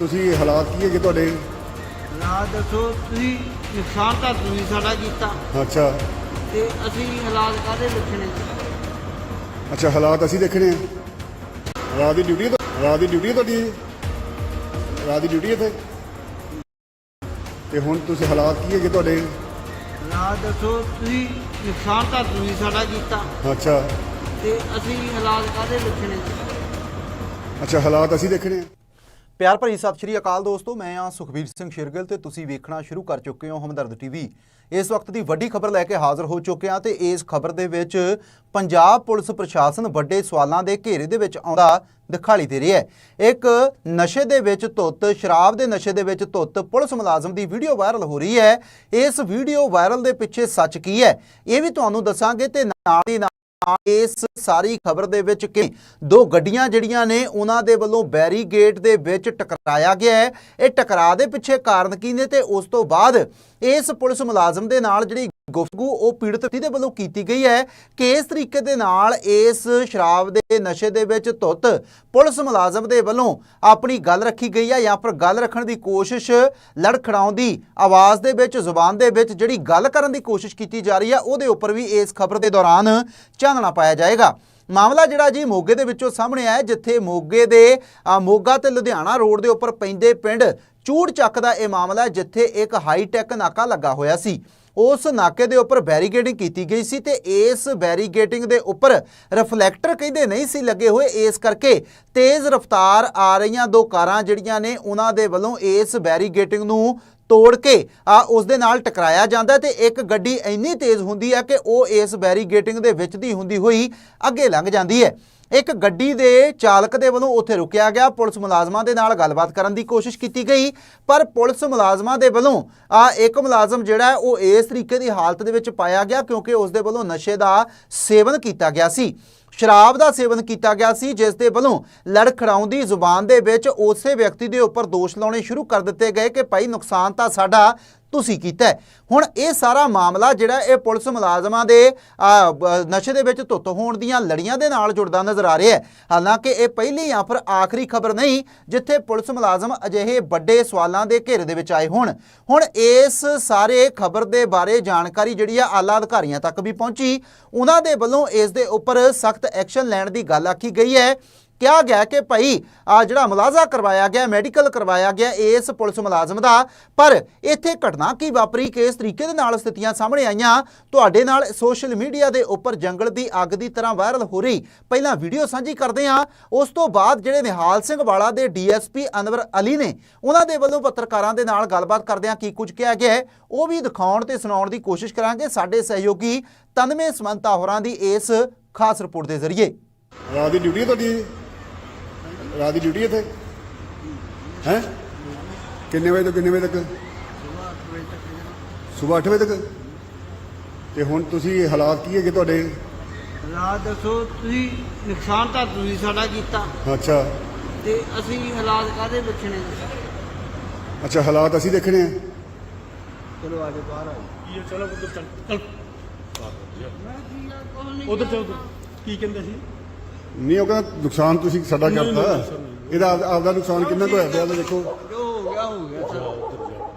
ਤੁਸੀਂ ਹਾਲਾਤ ਕੀ ਹੈਗੇ ਤੁਹਾਡੇ? ਹਾਲਾਤ ਦੱਸੋ ਤੁਸੀਂ ਨੁਕਸਾਨ ਤਾਂ ਤੁਸੀਂ ਸਾਡਾ ਕੀਤਾ। ਅੱਛਾ। ਤੇ ਅਸੀਂ ਹਾਲਾਤ ਕਾਹਦੇ ਦੇਖਣੇ? ਅੱਛਾ ਹਾਲਾਤ ਅਸੀਂ ਦੇਖਣੇ ਆ। ਰਾਤ ਦੀ ਡਿਊਟੀ ਹੈ ਤੁਹਾ- ਰਾਤ ਦੀ ਡਿਊਟੀ ਹੈ ਤੁਹਾਡੀ ਇਹ? ਰਾਤ ਦੀ ਡਿਊਟੀ ਹੈ ਤੇ ਤੇ ਹੁਣ ਤੁਸੀਂ ਹਾਲਾਤ ਕੀ ਹੈਗੇ ਤੁਹਾਡੇ? ਹਾਲਾਤ ਦੱਸੋ ਤੁਸੀਂ ਨੁਕਸਾਨ ਤਾਂ ਤੁਸੀਂ ਸਾਡਾ ਕੀਤਾ। ਅੱਛਾ। ਤੇ ਅਸੀਂ ਹਾਲਾਤ ਕਾਹਦੇ ਦੇਖਣੇ? ਅੱਛਾ ਹਾਲਾਤ ਅਸੀਂ ਦੇਖਣੇ ਆ। ਪਿਆਰ ਭਰੀ ਸਤਿ ਸ਼੍ਰੀ ਅਕਾਲ ਦੋਸਤੋ, ਮੈਂ ਆ ਸੁਖਬੀਰ ਸਿੰਘ ਸ਼ਿਰਗਿਲ ਤੇ ਤੁਸੀਂ ਵੇਖਣਾ ਸ਼ੁਰੂ ਕਰ ਚੁੱਕੇ ਹੋ ਹਮਦਰਦ ਟੀਵੀ। ਇਸ ਵਕਤ ਦੀ ਵੱਡੀ ਖਬਰ ਲੈ ਕੇ ਹਾਜ਼ਰ ਹੋ ਚੁੱਕੇ ਹਾਂ ਤੇ ਇਸ ਖਬਰ ਦੇ ਵਿੱਚ ਪੰਜਾਬ ਪੁਲਿਸ ਪ੍ਰਸ਼ਾਸਨ ਵੱਡੇ ਸਵਾਲਾਂ ਦੇ ਘੇਰੇ ਦੇ ਵਿੱਚ ਆਉਂਦਾ ਦਿਖਾਈ ਦੇ ਰਿਹਾ ਹੈ। ਇੱਕ ਨਸ਼ੇ ਦੇ ਵਿੱਚ ਧੁੱਤ, ਸ਼ਰਾਬ ਦੇ ਨਸ਼ੇ ਦੇ ਵਿੱਚ ਧੁੱਤ ਪੁਲਿਸ ਮੁਲਾਜ਼ਮ ਦੀ ਵੀਡੀਓ ਵਾਇਰਲ ਹੋ ਰਹੀ ਹੈ। ਇਸ ਵੀਡੀਓ ਵਾਇਰਲ ਦੇ ਪਿੱਛੇ ਸੱਚ ਕੀ ਹੈ, ਇਹ ਵੀ ਤੁਹਾਨੂੰ ਦੱਸਾਂਗੇ ਤੇ ਨਾਲ ਦੀ ਨਾਲ ਇਸ ਸਾਰੀ ਖਬਰ ਦੇ ਵਿੱਚ ਕਿ ਦੋ ਗੱਡੀਆਂ ਜਿਹੜੀਆਂ ਨੇ ਉਹਨਾਂ ਦੇ ਵੱਲੋਂ ਬੈਰੀਗੇਟ ਦੇ ਵਿੱਚ ਟਕਰਾਇਆ ਗਿਆ ਹੈ। ਇਹ ਟਕਰਾਅ ਦੇ ਪਿੱਛੇ ਕਾਰਨ ਕੀ ਨੇ ਤੇ ਉਸ ਤੋਂ ਬਾਅਦ ਇਸ ਪੁਲਿਸ ਮੁਲਾਜ਼ਮ ਦੇ ਨਾਲ ਜਿਹੜੀ ਗੁਫ਼ਤਗੂ ਉਹ ਪੀੜਤ ਵਿਅਕਤੀ ਦੇ ਵੱਲੋਂ ਕੀਤੀ ਗਈ ਹੈ ਕਿ ਇਸ ਤਰੀਕੇ ਦੇ ਨਾਲ ਇਸ ਸ਼ਰਾਬ ਦੇ ਨਸ਼ੇ ਦੇ ਵਿੱਚ ਧੁੱਤ ਪੁਲਿਸ ਮੁਲਾਜ਼ਮ ਦੇ ਵੱਲੋਂ ਆਪਣੀ ਗੱਲ ਰੱਖੀ ਗਈ ਹੈ ਜਾਂ ਫਿਰ ਗੱਲ ਰੱਖਣ ਦੀ ਕੋਸ਼ਿਸ਼ ਲੜਖੜਾਉਣ ਦੀ ਆਵਾਜ਼ ਦੇ ਵਿੱਚ, ਜ਼ੁਬਾਨ ਦੇ ਵਿੱਚ ਜਿਹੜੀ ਗੱਲ ਕਰਨ ਦੀ ਕੋਸ਼ਿਸ਼ ਕੀਤੀ ਜਾ ਰਹੀ ਹੈ, ਉਹਦੇ ਉੱਪਰ ਵੀ ਇਸ ਖਬਰ ਦੇ ਦੌਰਾਨ ਚਾਨਣਾ ਪਾਇਆ ਜਾਏਗਾ। ਮਾਮਲਾ ਜਿਹੜਾ ਜੀ ਮੋਗੇ ਦੇ ਵਿੱਚੋਂ ਸਾਹਮਣੇ ਆਇਆ ਜਿੱਥੇ ਮੋਗੇ ਦੇ ਮੋਗਾ ਤੇ ਲੁਧਿਆਣਾ ਰੋਡ ਦੇ ਉੱਪਰ ਪੈਂਦੇ ਪਿੰਡ ਚੂੜ ਚੱਕ ਦਾ ਇਹ ਮਾਮਲਾ ਜਿੱਥੇ ਇੱਕ ਹਾਈ ਟੈਕ ਨਾਕਾ ਲੱਗਾ ਹੋਇਆ ਸੀ। ਉਸ ਨਾਕੇ ਦੇ ਉੱਪਰ ਬੈਰੀਗੇਡਿੰਗ ਕੀਤੀ ਗਈ ਸੀ ਤੇ ਇਸ ਬੈਰੀਗੇਡਿੰਗ ਦੇ ਉੱਪਰ ਰਿਫਲੈਕਟਰ ਕਹਿੰਦੇ ਨਹੀਂ ਸੀ ਲੱਗੇ ਹੋਏ, ਇਸ ਕਰਕੇ ਤੇਜ਼ ਰਫ਼ਤਾਰ ਆ ਰਹੀਆਂ ਦੋ ਕਾਰਾਂ ਜਿਹੜੀਆਂ ਨੇ ਉਹਨਾਂ ਦੇ ਵੱਲੋਂ ਇਸ ਬੈਰੀਗੇਡਿੰਗ ਨੂੰ ਤੋੜ ਕੇ ਆ ਉਸ ਦੇ ਨਾਲ ਟਕਰਾਇਆ ਜਾਂਦਾ ਹੈ ਤੇ ਇੱਕ ਗੱਡੀ ਇੰਨੀ ਤੇਜ਼ ਹੁੰਦੀ ਹੈ ਕਿ ਉਹ ਇਸ ਬੈਰੀਗੇਟਿੰਗ ਦੇ ਵਿੱਚ ਦੀ ਹੁੰਦੀ ਹੋਈ ਅੱਗੇ ਲੰਘ ਜਾਂਦੀ ਹੈ। ਇੱਕ ਗੱਡੀ ਦੇ ਚਾਲਕ ਦੇ ਵੱਲੋਂ ਉੱਥੇ ਰੁਕਿਆ ਗਿਆ। ਪੁਲਿਸ ਮੁਲਾਜ਼ਮਾਂ ਦੇ ਨਾਲ ਗੱਲਬਾਤ ਕਰਨ ਦੀ ਕੋਸ਼ਿਸ਼ ਕੀਤੀ ਗਈ, ਪਰ ਪੁਲਿਸ ਮੁਲਾਜ਼ਮਾਂ ਦੇ ਵੱਲੋਂ ਆ ਇੱਕ ਮੁਲਾਜ਼ਮ ਜਿਹੜਾ ਉਹ ਇਸ ਤਰੀਕੇ ਦੀ ਹਾਲਤ ਦੇ ਵਿੱਚ ਪਾਇਆ ਗਿਆ ਕਿਉਂਕਿ ਉਸ ਦੇ ਵੱਲੋਂ ਨਸ਼ੇ ਦਾ ਸੇਵਨ ਕੀਤਾ ਗਿਆ ਸੀ। ਸ਼ਰਾਬ ਦਾ ਸੇਵਨ ਕੀਤਾ ਗਿਆ ਸੀ, ਜਿਸ ਦੇ ਵੱਲੋਂ ਲੜਖੜਾਉਂਦੀ ਜ਼ੁਬਾਨ ਦੇ ਵਿੱਚ ਉਸੇ ਵਿਅਕਤੀ ਦੇ ਉੱਪਰ ਦੋਸ਼ ਲਾਉਣੇ ਸ਼ੁਰੂ ਕਰ ਦਿੱਤੇ ਗਏ ਕਿ ਭਾਈ ਨੁਕਸਾਨ ਤਾਂ ਸਾਡਾ ਤੁਸੀਂ ਕੀਤਾ ਹੁਣ ਇਹ ਸਾਰਾ ਮਾਮਲਾ ਜਿਹੜਾ ਇਹ ਪੁਲਿਸ ਮੁਲਾਜ਼ਮਾਂ ਦੇ ਨਸ਼ੇ ਦੇ ਵਿੱਚ ਧੁੱਤ ਹੋਣ ਦੀਆਂ ਲੜੀਆਂ ਦੇ ਨਾਲ ਜੁੜਦਾ ਨਜ਼ਰ ਆ ਰਿਹਾ ਹੈ। ਹਾਲਾਂਕਿ ਇਹ ਪਹਿਲੀ ਜਾਂ ਫਿਰ ਆਖਰੀ ਖਬਰ ਨਹੀਂ, ਜਿੱਥੇ ਪੁਲਿਸ ਮੁਲਾਜ਼ਮ ਅਜਿਹੇ ਵੱਡੇ ਸਵਾਲਾਂ ਦੇ ਘੇਰੇ ਦੇ ਵਿੱਚ ਆਏ ਹੋਣ। ਹੁਣ ਇਸ ਸਾਰੇ ਖਬਰ ਦੇ ਬਾਰੇ ਜਾਣਕਾਰੀ ਜਿਹੜੀ ਆ ਆਲਾ ਅਧਿਕਾਰੀਆਂ ਤੱਕ ਵੀ ਪਹੁੰਚੀ। ਉਹਨਾਂ ਦੇ ਵੱਲੋਂ ਇਸ ਦੇ ਉੱਪਰ ਸਖਤ ਐਕਸ਼ਨ ਲੈਣ ਦੀ ਗੱਲ ਆਖੀ ਗਈ ਹੈ। ਕਿਹਾ ਗਿਆ ਕਿ ਭਾਈ ਆ ਜਿਹੜਾ ਮੁਲਾਜ਼ਾ ਕਰਵਾਇਆ ਗਿਆ ਮੈਡੀਕਲ ਕਰਵਾਇਆ ਗਿਆ ਇਸ ਪੁਲਿਸ ਮੁਲਾਜ਼ਮ ਦਾ, ਪਰ ਇੱਥੇ ਘਟਨਾ ਕੀ ਵਾਪਰੀ ਕਿਸ ਤਰੀਕੇ ਦੇ ਨਾਲ ਸਥਿਤੀਆਂ ਸਾਹਮਣੇ ਆਈਆਂ? ਤੁਹਾਡੇ ਨਾਲ ਸੋਸ਼ਲ ਮੀਡੀਆ ਦੇ ਉੱਪਰ ਜੰਗਲ ਦੀ ਅੱਗ ਦੀ ਤਰ੍ਹਾਂ ਵਾਇਰਲ ਹੋ ਰਹੀ। ਪਹਿਲਾਂ ਵੀਡੀਓ ਸਾਂਝੀ ਕਰਦੇ ਹਾਂ। ਉਸ ਤੋਂ ਬਾਅਦ ਜਿਹੜੇ ਨਿਹਾਲ ਸਿੰਘ ਵਾਲਾ ਦੇ ਡੀਐਸਪੀ ਅਨਵਰ ਅਲੀ ਨੇ, ਉਹਨਾਂ ਦੇ ਵੱਲੋਂ ਪੱਤਰਕਾਰਾਂ ਦੇ ਨਾਲ ਗੱਲਬਾਤ ਕਰਦਿਆਂ ਕੀ ਕੁਝ ਕਿਹਾ ਗਿਆ ਹੈ? ਉਹ ਵੀ ਦਿਖਾਉਣ ਤੇ ਸੁਣਾਉਣ ਦੀ ਕੋਸ਼ਿਸ਼ ਕਰਾਂਗੇ। ਸਾਡੇ ਸਹਿਯੋਗੀ ਤਨਵੇਂ ਸਮੰਤਾ ਹੋਰਾਂ ਦੀ ਇਸ ਖਾਸ ਰਿਪੋਰਟ ਦੇ ਜ਼ਰੀਏ। ਰਾਤ ਦੀ ਡਿਊਟੀ ਤੁਹਾਡੀ? ਰਾਤ ਦੀ ਡਿਊਟੀ ਤੇ ਹੈ? ਕਿੰਨੇ ਵਜੇ ਤੋਂ ਕਿੰਨੇ ਵਜੇ ਤੱਕ? ਸਵੇਰ 8 ਵਜੇ ਤੱਕ। ਤੇ ਹੁਣ ਤੁਸੀਂ ਹਾਲਾਤ ਕੀ ਹੈਗੇ ਤੁਹਾਡੇ? ਹਾਲਾਤ ਦੱਸੋ ਤੁਸੀਂ ਨੁਕਸਾਨ ਤਾਂ ਤੁਸੀਂ ਸਾਡਾ ਕੀਤਾ। ਅੱਛਾ। ਤੇ ਅਸੀਂ ਹਾਲਾਤ ਕਾਹਦੇ ਦੇਖਣੇ ਅੱਛਾ ਹਾਲਾਤ ਅਸੀਂ ਦੇਖਣੇ ਆ। ਚਲੋ ਆਜੋ ਬਾਹਰ ਆ ਕੀ ਚਲੋ ਉਧਰ ਚੱਲ। ਚੱਲ ਉਧਰ ਚੱਲ ਉੱਧਰ। ਕੀ ਕਹਿੰਦੇ ਸੀ? ਨਹੀਂ ਉਹ ਕਹਿੰਦਾ ਨੁਕਸਾਨ ਤੁਸੀਂ ਸਾਡਾ ਕਰਤਾ। ਇਹਦਾ ਆਪ- ਆਪਦਾ ਨੁਕਸਾਨ ਕਿੰਨਾ ਕੁ ਹੋਇਆ ਪਿਆ ਉਹਦਾ ਦੇਖੋ। ਜੋ ਹੋ ਗਿਆ ਹੋ ਗਿਆ ਚਲੋ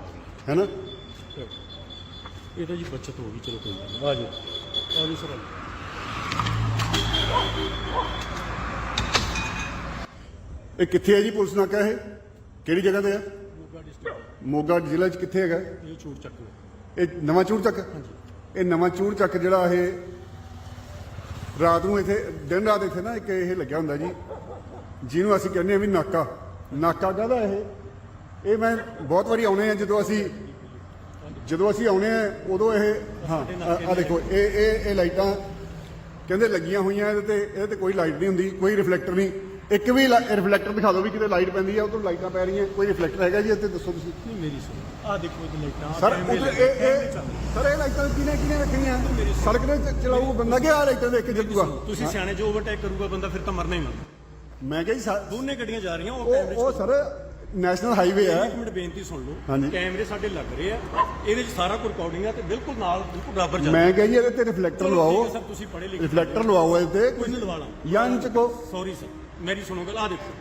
ਹੈ ਨਾ? ਇਹ ਤਾਂ ਜੀ ਬੱਚਤ ਹੋ ਗਈ ਚਲੋ ਕੋਈ ਨਹੀਂ। ਆ ਜਾਓ ਆ ਜਾਓ ਸਰ। ਆ। ਇਹ ਕਿੱਥੇ ਹੈ ਜੀ ਪੁਲਿਸ ਨਾਕਾ ਇਹ? ਕਿਹੜੀ ਜਗ੍ਹਾ ਤੇ ਹੈ ਮੋਗਾ ਡਿਸਟ੍ਰਿਕਟ ਮੋਗਾ ਜ਼ਿਲ੍ਹੇ 'ਚ ਕਿੱਥੇ ਹੈਗਾ? ਇਹ ਚੂੜ ਚੱਕ। ਲਓ। ਇਹ ਨਵਾਂ ਚੂੜ ਚੱਕ? ਇਹ ਨਵਾਂ ਚੂੜ ਚੱਕ ਜਿਹੜਾ ਇਹ ਰਾਤ ਨੂੰ ਇੱਥੇ, ਦਿਨ ਰਾਤ ਇੱਥੇ ਨਾ ਇੱਕ ਇਹ ਲੱਗਿਆ ਹੁੰਦਾ ਜੀ, ਜਿਹਨੂੰ ਅਸੀਂ ਕਹਿੰਦੇ ਆ ਵੀ ਨਾਕਾ। ਨਾਕਾ ਕਾਹਦਾ ਇਹ? ਇਹ ਮੈਂ ਬਹੁਤ ਵਾਰੀ ਆਉਣੇ ਆ ਜਦੋਂ ਅਸੀਂ ਜਦੋਂ ਅਸੀਂ ਆਉਣੇ ਆ, ਉਦੋਂ ਇਹ, ਹਾਂ ਆ ਦੇਖੋ, ਇਹ ਇਹ ਇਹ ਲਾਈਟਾਂ ਕਹਿੰਦੇ ਲੱਗੀਆਂ ਹੋਈਆਂ, ਇਹਦੇ ਤੇ ਇਹਦੇ ਤੇ ਕੋਈ ਲਾਈਟ ਨਹੀਂ ਹੁੰਦੀ, ਕੋਈ ਰਿਫਲੈਕਟਰ ਨਹੀਂ। ਇੱਕ ਵੀ ਰਿਫਲੈਕਟਰ ਦਿਖਾ ਦਿਓ ਵੀ ਕਿਤੇ ਲਾਈਟ ਪੈਂਦੀ ਹੈ ਉਧਰ ਲਾਈਟਾਂ ਪੈ ਰਹੀਆਂ ਕੋਈ ਰਿਫਲੈਕਟਰ ਹੈਗਾ ਜੀ ਇੱਥੇ ਦੱਸੋ ਤੁਸੀਂ। ਨਹੀਂ ਮੇਰੀ ਸੁਣੋ। ਆ ਦੇਖੋ ਇਹ ਲਾਈਟਾਂ ਸਰ ਇਹ ਇਹ। ਸਰ ਇਹ ਲਾਈਟਾਂ ਕਿਨੇ ਕਿਨੇ ਰੱਖੀਆਂ ਸੜਕ ਦੇ ਚ- ਚਲਾਊ ਬੰਦਾ ਕਿ ਆ ਲਾਈਟਾਂ ਦੇਖ ਕੇ ਜੱਦੂਗਾ ਤੁਸੀਂ ਸਿਆਣੇ ਜੋ ਓਵਰਟੇਕ ਕਰੂਗਾ ਬੰਦਾ ਫਿਰ ਤਾਂ ਮਰਨਾ ਹੀ ਮਰਨਾ। ਮੈਂ ਕਿਹਾ ਜੀ ਸਰ, ਦੋਨੇ ਗੱਡੀਆਂ ਜਾ ਰਹੀਆਂ ਉਹ ਉਹ ਕੈਮਰੇ ਉਹ ਸਰ ਨੈਸ਼ਨਲ ਹਾਈਵੇ ਹੈ ਇੱਕ ਮਿੰਟ ਬੇਨਤੀ ਸੁਣ ਲਓ। ਕੈਮਰੇ ਸਾਡੇ ਲੱਗ ਰਹੇ ਆ ਇਹਦੇ 'ਚ ਸਾਰਾ ਕੁਝ ਰਿਕਾਰਡਿੰਗ ਆ ਤੇ ਬਿਲਕੁਲ ਨਾਲ ਬਿਲਕੁਲ ਬਰਾਬਰ ਚੱਲ ਮੈਂ ਕਿਹਾ ਜੀ ਇਹਦੇ ਤੇ ਰਿਫਲੈਕਟਰ ਲਵਾਓ। ਸਰ, ਤੁਸੀਂ ਪੜ੍ਹੇ ਲਿਖੇ ਰਿਫਲੈਕਟਰ ਲਵਾਓ ਇਹਦੇ ਕੋਈ ਨਹੀਂ ਲਵਾ ਲਾਂ। ਜਾਂ ਇੰਚ ਕੋ ਸੌਰੀ ਸਰ ਮੇਰੀ ਸੁਣੋ ਗੱਲ ਆ ਦੇਖੋ।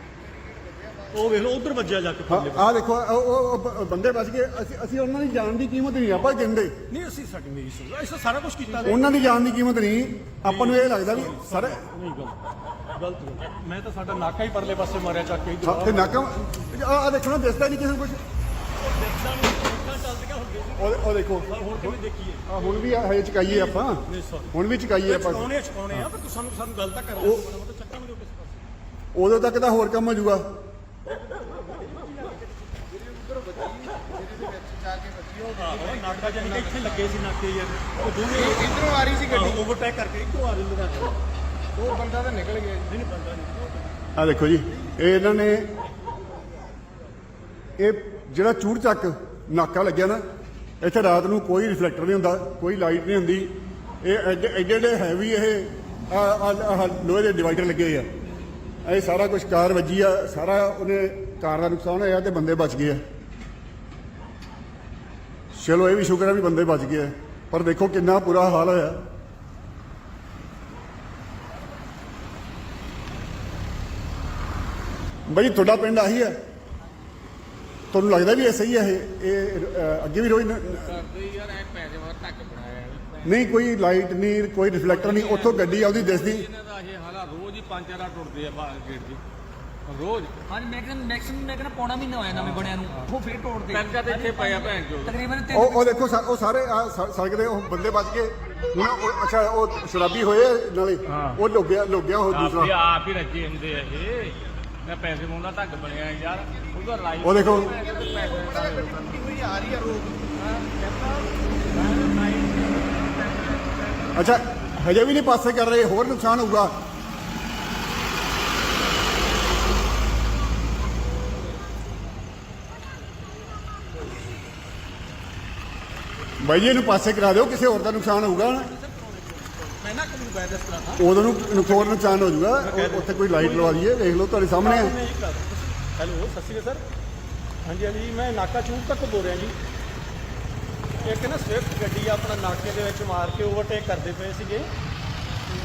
ਉਹ ਵੇਖ ਲਓ ਉਧਰ ਵੱਜਿਆ ਜਾ ਕੇ ਪਰਲੇ ਆਹ ਦੇਖੋ ਉਹ- ਉਹ ਉਹ ਬ- ਬੰਦੇ ਬਚ ਗਏ ਅਸੀਂ ਅਸੀਂ ਉਹਨਾਂ ਦੀ ਜਾਨ ਦੀ ਕੀਮਤ ਨਹੀਂ ਆਪਾਂ ਗਿੰਦੇ ਨਹੀਂ ਅਸੀਂ ਸਾਡੀ ਮੇਰੀ ਸੁਣ ਅਸੀਂ ਸਾਰਾ ਕੁਝ ਕੀਤਾ ਵੇ ਉਹਨਾਂ ਦੀ ਜਾਨ ਦੀ ਕੀਮਤ ਨਹੀਂ ਆਪਾਂ ਨੂੰ ਇਹ ਲੱਗਦਾ ਵੀ ਸਰ ਨਹੀਂ ਗਲਤ ਗਲਤ ਗੱਲ। ਮੈਂ ਤਾਂ ਸਾਡਾ ਨਾਕਾ ਹੀ ਪਰਲੇ ਪਾਸੇ ਮਾਰਿਆ ਚੱਕ ਕੇ ਹਾਂ, ਤੇ ਨਾਕਮ ਆ ਦੇਖੋ ਨਾ ਦਿਸਦਾ ਨਹੀਂ ਕਿਸੇ ਨੂੰ ਕੁਝ ਉਹ ਉਹ ਦੇਖੋ। ਹੁਣ ਕਿਵੇਂ ਦੇਖੀਏ? ਆ ਹੁਣ ਵੀ ਹਜੇ ਚਕਾਈਏ ਆਪਾਂ। ਨਹੀਂ ਸਰ। ਹੁਣ ਵੀ ਚਕਾਈਏ ਆਪਾਂ। ਚਕਾਉਣੇ ਚਕਾਉਣੇ ਆ ਪਰ ਤੂੰ ਸਾਨੂੰ ਸਾਨੂੰ ਗੱਲ ਤਾਂ ਕਰ ਉਹ ਤਾਂ ਚੱਕਾਂਗੇ ਉਹ ਕਿਸੇ ਪਾਸੇ ਉਦੋਂ ਤੱਕ ਤਾਂ ਹੋਰ ਕੰਮ ਹੋ ਜਾਊਗਾ। ਆਹੋ ਨਾਕਾ ਜਾਨੀ ਕਿ ਇੱਥੇ ਲੱਗੇ ਸੀ ਨਾਕੇ ਯਾਰ ਉਹ ਦੋਵੇਂ ਇਧਰੋਂ ਆ ਰਹੀ ਸੀ ਗੱਡੀ ਓਵਰਟੇਕ ਕਰਕੇ ਇੱਧਰੋਂ ਆ ਰਹੀ ਲਗਾ ਉਹ ਬੰਦਾ ਤਾਂ ਨਿਕਲ ਗਿਆ ਨਹੀਂ ਨਹੀਂ ਬੰਦਾ ਨਹੀਂ ਆ ਦੇਖੋ ਜੀ ਇਹ ਇਹਨਾਂ ਨੇ ਇਹ ਜਿਹੜਾ ਚੂੜ ਚੱਕ ਨਾਕਾ ਲੱਗਿਆ ਨਾ ਇੱਥੇ ਰਾਤ ਨੂੰ ਕੋਈ ਰਿਫਲੈਕਟਰ ਨਹੀਂ ਹੁੰਦਾ ਕੋਈ ਲਾਈਟ ਨਹੀਂ ਹੁੰਦੀ। ਇਹ ਐਡੇ ਐਡੇ ਹੈਵੀ ਇਹ ਲੋਹੇ ਦੇ ਡਿਵਾਈਡਰ ਲੱਗੇ ਹੋਏ ਆ। ਇਹ ਸਾਰਾ ਕੁਝ ਕਾਰ ਵੱਜੀ ਆ ਸਾਰਾ ਉਹਨੇ ਕਾਰ ਦਾ ਨੁਕਸਾਨ ਹੋਇਆ ਤੇ ਬੰਦੇ ਬਚ ਗਏ ਆ। ਚਲੋ ਇਹ ਵੀ ਸ਼ੁਕਰ ਹੈ ਵੀ ਬੰਦੇ ਬਚ ਗਏ ਆ। ਪਰ ਦੇਖੋ ਕਿੰਨਾ ਬੁਰਾ ਹਾਲ ਹੋਇਆ। ਬਾਈ ਤੁਹਾਡਾ ਪਿੰਡ ਆਹੀ ਹੈ ਤੁਹਾਨੂੰ ਲੱਗਦਾ ਵੀ ਇਹ ਸਹੀ ਹੈ ਇਹ? ਇਹ ਅੱਗੇ ਵੀ ਬਣਾਇਆ ਨਹੀਂ ਕੋਈ ਲਾਈਟ ਨਹੀਂ ਕੋਈ ਰਿਫਲੈਕਟਰ ਨਹੀਂ ਉੱਥੋਂ ਗੱਡੀ ਆਉਂਦੀ ਦਿਸਦੀ। ਪੰਜ ਚਾਰ ਟੁੱਟਦੇ ਆ ਬਾਹਰ ਗੇਟ ਦੀ। ਰੋਜ਼। ਹਾਂਜੀ ਮੈਂ ਕਹਿੰਦਾ ਮੈਕਸਿਮਮ ਮੈਂ ਕਹਿੰਦਾ ਪੌਣਾ ਮਹੀਨਾ ਹੋਇਆ ਨਵੇਂ ਬਣਿਆ ਨੂੰ। ਉਹ ਫੇਰ ਤੋੜਦੇ। ਪੈਂਦਾ ਤੇ ਇੱਥੇ ਪਿਆ ਭੈਣ ਚੋਦ ਤਕਰੀਬਨ ਤਿੰਨ ਉਹ ਉਹ ਦੇਖੋ ਸਾ- ਉਹ ਸਾਰੇ ਆਹ ਸੜਕ ਦੇ ਉਹ ਬੰਦੇ ਬਚ ਗਏ। ਹੁਣ ਉਹ- ਅੱਛਾ ਉਹ ਸ਼ਰਾਬੀ ਹੋਏ ਨਾਲੇ। ਉਹ ਲੁੱਗਿਆ ਲੁੱਗਿਆ ਉਹ ਆਪ ਹੀ ਦੂਸਰਾ ਆਪ ਹੀ ਰੱਜੇ ਹੁੰਦੇ ਆ ਇਹ। ਮੈਂ ਪੈਸੇ ਮੋਂਦਾ ਢੱਕ ਬਣਿਆ ਯਾਰ। ਉਹਦਾ ਲਾਈਫ ਉਹ ਦੇਖੋ। ਅੱਛਾ ਹਜੇ ਵੀ ਨਹੀਂ ਪਾਸੇ ਕਰ ਰਹੇ ਹੋਰ ਨੁਕਸਾਨ ਹੋਊਗਾ। ਬਾਈ ਜੀ ਇਹਨੂੰ ਪਾਸੇ ਕਰਾ ਦਿਓ ਕਿਸੇ ਹੋਰ ਦਾ ਨੁਕਸਾਨ ਹੋਊਗਾ ਨਾ। ਮੈਂ ਨਾ ਕਮੂ ਬੈਦਸ ਕਰਾ ਉਦੋਂ ਨੂੰ ਨੁਕਸਾਨ ਨੁਕਸਾਨ ਹੋ ਜਾਊਗਾ। ਉੱਥੇ ਕੋਈ ਲਾਈਟ ਲਵਾ ਦਈਏ ਦੇਖ ਲਓ ਤੁਹਾਡੇ ਸਾਹਮਣੇ ਹੈ ਹੈਲੋ ਸਤਿ ਸ਼੍ਰੀ ਅਕਾਲ ਸਰ। ਹਾਂਜੀ ਹਾਂਜੀ ਮੈਂ ਨਾਕਾ ਚੂਕ ਤੱਕ ਬੋਲ ਰਿਹਾ ਜੀ। ਇੱਕ ਨਾ ਸਵਿਫਟ ਗੱਡੀ ਆ ਆਪਣਾ ਨਾਕੇ ਦੇ ਵਿੱਚ ਮਾਰ ਕੇ ਓਵਰਟੇਕ ਕਰਦੇ ਪਏ ਸੀਗੇ। ਤੇ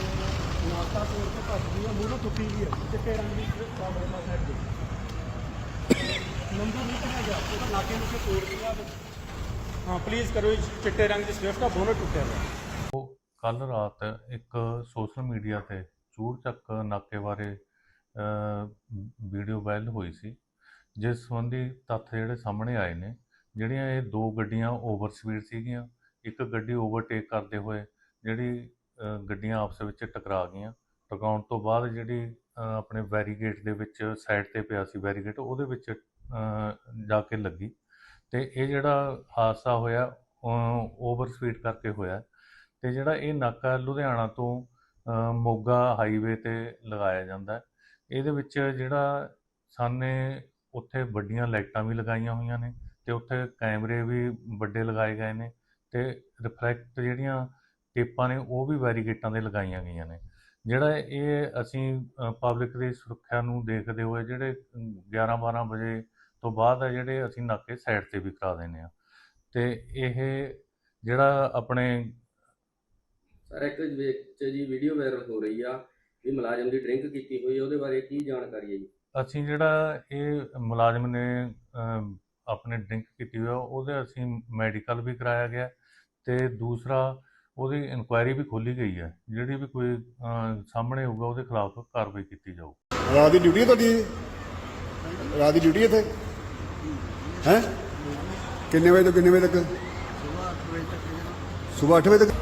ਨਾਕਾ ਤੋੜ ਕੇ ਭੱਜ ਗਈ ਆ ਮੂਹਰੋਂ ਟੁੱਟੀ ਗਈ ਹੈ ਚਿੱਟੇ ਰੰਗ ਦੀ ਸਵਿਫਟ ਆ ਬਰਮਾ ਸਾਈਡ ਦੀ ਨੰਬਰ ਨਹੀਂ ਕਿਹਾ ਗਿਆ ਉਹਦਾ ਨਾਕੇ ਨੂੰ ਤੋੜ ਦਿਆ ਹਾਂ ਪਲੀਜ਼ ਕਰੋ ਇਹ ਚਿੱਟੇ ਰੰਗ ਦੀ ਸਵਿਫਟ ਦਾ ਬੋਨਟ ਟੁੱਟਿਆ ਹੋਇਆ ਕੱਲ ਰਾਤ ਇੱਕ ਸੋਸ਼ਲ ਮੀਡੀਆ ਤੇ ਚੂੜ ਚੱਕ ਨਾਕੇ ਬਾਰੇ ਵੀਡੀਓ ਵਾਇਰਲ ਹੋਈ ਸੀ ਜਿਸ ਸੰਬੰਧੀ ਤੱਥ ਜਿਹੜੇ ਸਾਹਮਣੇ ਆਏ ਨੇ ਜਿਹੜੀਆਂ ਇਹ ਦੋ ਗੱਡੀਆਂ ਓਵਰ ਸਪੀਡ ਸੀਗੀਆਂ ਇੱਕ ਗੱਡੀ ਓਵਰਟੇਕ ਕਰਦੇ ਹੋਏ ਜਿਹੜੀ ਅ, ਗੱਡੀਆਂ ਆਪਸ ਵਿੱਚ ਟਕਰਾ ਗਈਆਂ ਟਕਰਾਉਣ ਤੋਂ ਬਾਅਦ ਜਿਹੜੀ ਅ, ਆਪਣੇ ਬੈਰੀਗੇਟ ਦੇ ਵਿੱਚ ਸਾਈਡ ਤੇ ਪਿਆ ਸੀ ਬੈਰੀਗੇਟ ਉਹਦੇ ਵਿੱਚ ਅ, ਜਾ ਕੇ ਲੱਗੀ। ਅਤੇ ਇਹ ਜਿਹੜਾ ਹਾਦਸਾ ਹੋਇਆ ਓਵਰ ਸਪੀਡ ਕਰਕੇ ਹੋਇਆ ਅਤੇ ਜਿਹੜਾ ਇਹ ਨਾਕਾ ਲੁਧਿਆਣਾ ਤੋਂ ਮੋਗਾ ਹਾਈਵੇ ਤੇ ਲਗਾਇਆ ਜਾਂਦਾ ਇਹਦੇ ਵਿੱਚ ਜਿਹੜਾ ਸਾਨੇ ਉੱਥੇ ਵੱਡੀਆਂ ਲਾਈਟਾਂ ਵੀ ਲਗਾਈਆਂ ਹੋਈਆਂ ਨੇ ਤੇ ਉੱਥੇ ਕੈਮਰੇ ਵੀ ਵੱਡੇ ਲਗਾਏ ਗਏ ਨੇ ਤੇ ਰਿਫਲੈਕਟ ਜਿਹੜੀਆਂ ਟੇਪਾਂ ਨੇ ਉਹ ਵੀ ਵੈਰੀਗੇਟਾਂ ਦੇ ਲਗਾਈਆਂ ਗਈਆਂ ਨੇ। ਜਿਹੜਾ ਇਹ ਅਸੀਂ ਪਬਲਿਕ ਦੀ ਸੁਰੱਖਿਆ ਨੂੰ ਦੇਖਦੇ ਹੋਏ ਜਿਹੜੇ 11 12 ਵਜੇ ਤੋਂ ਬਾਅਦ ਹੈ ਜਿਹੜੇ ਅਸੀਂ ਨਾਕੇ ਸਾਈਡ ਤੇ ਵੀ ਕਰਾ ਦਿੰਦੇ ਆ ਤੇ ਇਹ ਜਿਹੜਾ ਆਪਣੇ ਸਰ ਇੱਕ ਵਿੱਚ ਜੀ ਵੀਡੀਓ ਵਾਇਰਲ ਹੋ ਰਹੀ ਆ ਵੀ ਮੁਲਾਜ਼ਮ ਦੀ ਡਰਿੰਕ ਕੀਤੀ ਹੋਈ ਹੈ ਉਹਦੇ ਬਾਰੇ ਕੀ ਜਾਣਕਾਰੀ ਹੈ ਜੀ? ਅਸੀਂ ਜਿਹੜਾ ਇਹ ਮੁਲਾਜ਼ਮ ਨੇ ਆਪਣੇ ਡਰਿੰਕ ਕੀਤੀ ਹੋਈ ਆ ਉਹਦੇ ਅਸੀਂ ਮੈਡੀਕਲ ਵੀ ਕਰਾਇਆ ਗਿਆ ਤੇ ਦੂਸਰਾ ਉਹਦੀ ਇਨਕੁਆਇਰੀ ਵੀ ਖੋਲੀ ਗਈ ਹੈ ਜਿਹੜੀ ਵੀ ਕੋਈ ਸਾਹਮਣੇ ਹੋਊਗਾ ਉਹਦੇ ਖਿਲਾਫ ਕਾਰਵਾਈ ਕੀਤੀ ਜਾਊ। ਰਾਤ ਦੀ ਡਿਊਟੀ ਤੁਹਾਡੀ ਰਾਤ ਦੀ ਡਿਊਟੀ ਇੱਥੇ? ਹੈ? ਕਿੰਨੇ ਵਜੇ ਤੋਂ ਕਿੰਨੇ ਵਜੇ ਤੱਕ? ਸਵੇਰ 8 ਵਜੇ ਤੱਕ।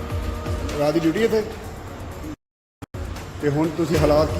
ਰਾਤ ਦੀ ਡਿਊਟੀ ਇੱਥੇ? ਤੇ ਹੁਣ ਤੁਸੀਂ ਹਾਲਾਤ ਕੀ